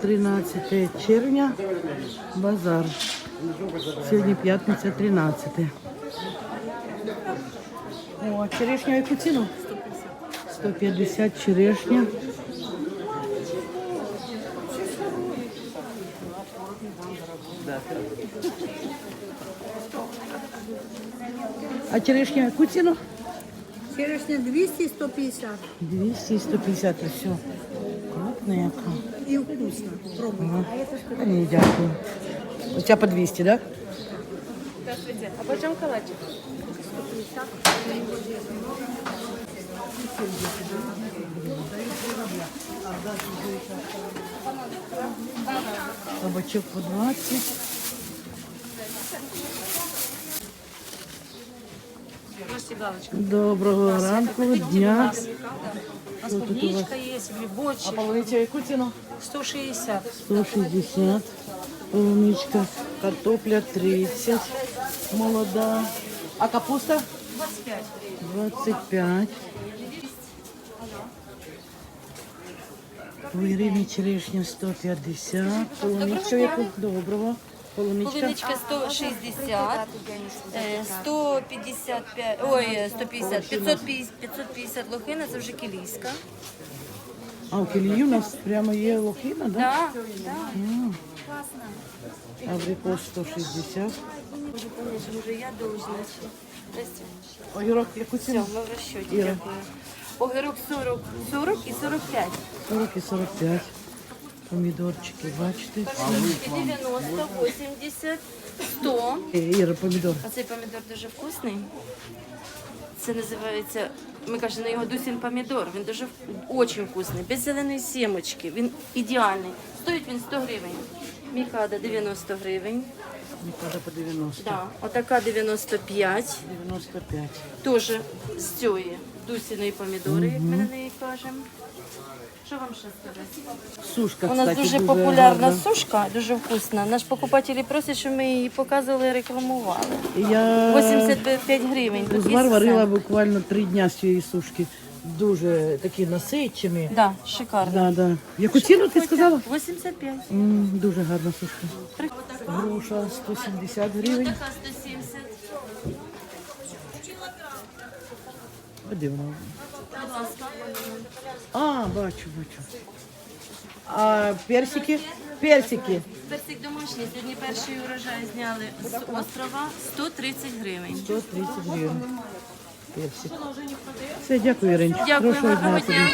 13 червня, базар. Сьогодні п'ятниця 13. О, черешня яку ціну? 150 черешня. А черешня яку ціну? Черешня 200 і 150. 200 і 150, і все. Крупна яка. І вкусно. Пробуй. Ага. А ні, дякую. Оця по 200, так? Да? Здравствуйте. А почем калачик? Кабачок по 20. Можете галочку. Доброго ранку, дня. У нас Что тут у клубничка есть, грибочек. полуниця яку ціну? 160. 160. Полуничка. Картопля 30. Молода. А капуста? 25. 25. Вирівні черешня 150. Полуничка яку? Доброго. Полуничка. Полуничка 160, е, 155, ой, е, 150, 550, 550 лохина, це вже кілійська. А у Кілії у нас прямо є лохина, да? Да, да. Абрикос 160. Може, я должна. Огірок яку Все, ціну? ми в розчоті, Іра. дякую. Огірок 40, 40 і 45. 40 і 45. Помідорчики, бачите? Картошечки 90, 80, 100. Е, Іра, помідор. цей помідор дуже вкусний. Це називається, ми кажемо на його дусін помідор. Він дуже дуже вкусний, без зеленої сімочки. Він ідеальний. Стоїть він 100 гривень. Мікада 90 гривень. Ніколи по 90. Да. Отака 95. 95. Теж з цієї дусіної помідори, як ми на неї кажемо. Що вам ще сказати? Сушка, У нас кстати, дуже популярна гарна. сушка, дуже вкусна. Наш покупателі просять, щоб ми її показували і рекламували. Я 85 гривень. такий узвар варила сет. буквально три дня з цієї сушки. Дуже такі насичені. Да, шикарно. Да, да. Яку ціну ти сказала? 85. М, дуже гарна сушка. Груша 170 гривень. Така 170. Де вона? Будь ласка. А, бачу, бачу. А персики? Персики. Персик домашній. Сьогодні перший урожай зняли з острова 130 гривень. 130 гривень. Персик. Все, дякую, Іринчик. Дякую, гарного дня.